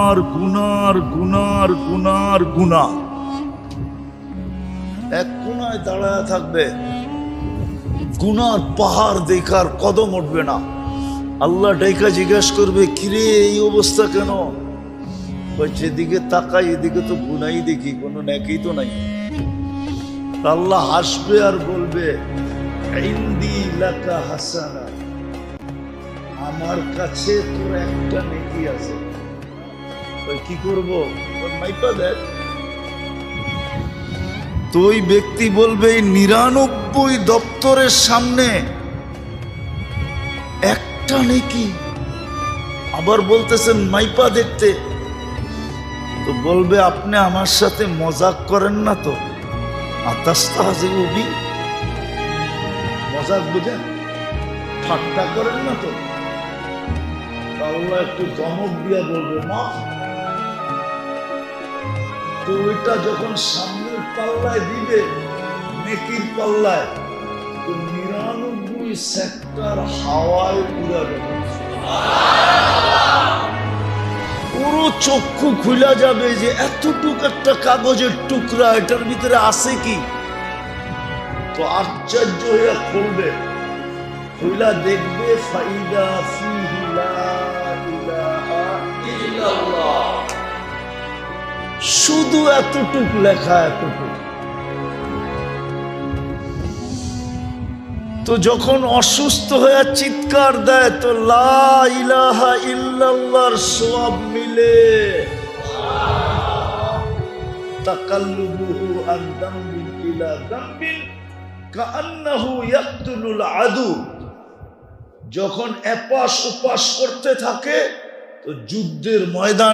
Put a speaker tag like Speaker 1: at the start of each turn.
Speaker 1: গুনার গুনার গুনার গুনার গুনা এক কোনায় দাঁড়ায় থাকবে। গুনার পাহাড় দেখার কদম উঠবে না। আল্লাহ ডেকা জিজ্ঞেস করবে, কিরে, এই অবস্থা কেন? যেদিকে তাকাই, এদিকে তো গুনাই দেখি, কোনো নেকি তো নাই। আল্লাহ হাসবে আর বলবে আমার কাছে তোর একটা নেকি আছে। কি করব? মাইপা ব্যক্তি বলবে নিরানব্বই দপ্তরের সামনে। একটা নেকি। আবার বলতেছেন মাইপা দেখতে। তো বলবে, আপনি আমার সাথে মজাক করেন না তো? আতাস্তাহাজে উবি মজাক বুঝেন ঠাট্টা করেন না তো? তা আল্লাহ একটু দমক দিয়া বলবে, মা ওইটা যখন সামনের পাল্লায় দিবে, নেকির পাল্লায়, তো নিরানব্বই সেক্টর হাওয়ায় উড়াবে পুরো চক্ষু খুলা যাবে যে এতটুক একটা কাগজের টুকরা, এটার ভিতরে আছে কি? তো আশ্চর্য হয়ে খুলবে। খুলা দেখবে, ফাইদা ফিহি লা ইলাহা ইল্লাল্লাহ। শুধু এতটুক লেখা, এতটুক। তো যখন অসুস্থ হয়ে চিৎকার দেয়, তো লা ইলাহা ইল্লাল্লাহর সওয়াব মিলে। আদু। যখন এপাশ উপাস করতে থাকে, তো যুদ্ধের ময়দান